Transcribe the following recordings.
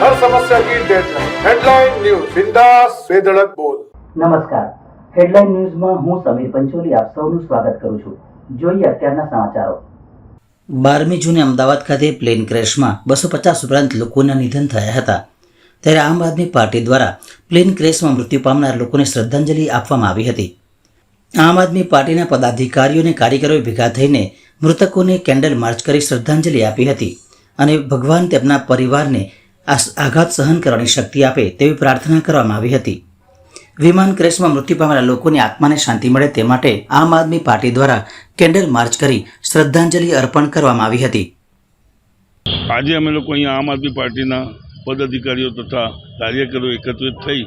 समस्या की deadline headline news बिंदास बेधड़क बोल નમસ્કાર હેડલાઇન ન્યૂઝમાં હું સમીર પંચોલી આપ સૌનું સ્વાગત કરું છું જોઈએ અત્યારના સમાચારો બારમી જૂને અમદાવાદ ખાતે પ્લેન ક્રેશમાં બસો પચાસ ઉપરાંત લોકોના નિધન થયા હતા ત્યારે આમ આદમી પાર્ટી દ્વારા પ્લેન ક્રેશમાં મૃત્યુ પામનાર લોકોને શ્રદ્ધાંજલિ આપવામાં આવી હતી આમ આદમી પાર્ટીના પદાધિકારીઓ અને કારીગરોએ ભેગા થઈને મૃતકોને કેન્ડલ માર્ચ કરી શ્રદ્ધાંજલિ આપી હતી અને ભગવાન તેમના પરિવારને આ આઘાત સહન કરવાની શક્તિ આપે તેવી પ્રાર્થના કરવામાં આવી હતી. વિમાન ક્રેશમાં મૃત્યુ પામેલા લોકોની આત્માને શાંતિ મળે તે માટે આમ આદમી પાર્ટી દ્વારા કેન્ડલ માર્ચ કરી શ્રદ્ધાંજલિ અર્પણ કરવામાં આવી હતી. આજે અમે લોકો અહીંયા આમ આદમી પાર્ટીના પદાધિકારીઓ તથા કાર્યકરો એકત્રિત થઈ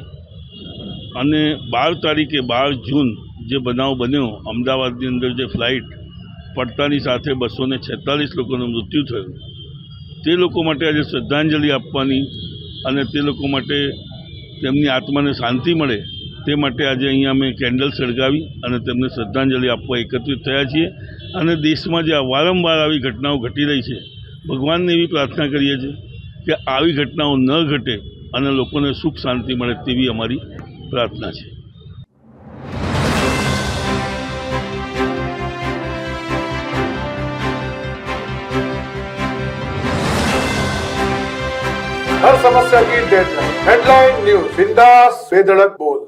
અને બાર તારીખે બાર જૂન જે બનાવ બન્યો, અમદાવાદની અંદર જે ફ્લાઇટ, પડતાની સાથે બસો ને છેતાલીસ લોકોનું મૃત્યુ થયું. તે લોકો માટે આજે શ્રદ્ધાંજલિ આપવાની અને તે લોકો માટે તેમની આત્માને શાંતિ મળે તે માટે આજે અહીંયા અમે કેન્ડલ સળગાવી અને તેમને શ્રદ્ધાંજલિ આપવા એકત્રિત થયા છીએ અને દેશમાં જે વારંવાર આવી ઘટનાઓ ઘટી રહી છે, ભગવાનને એવી પ્રાર્થના કરીએ છીએ કે આવી ઘટનાઓ ન ઘટે અને લોકોને સુખ શાંતિ મળે તેવી અમારી પ્રાર્થના છે. हर समस्या की डेडलाइन हेडलाइन न्यूज बिंदास बेधड़क बोल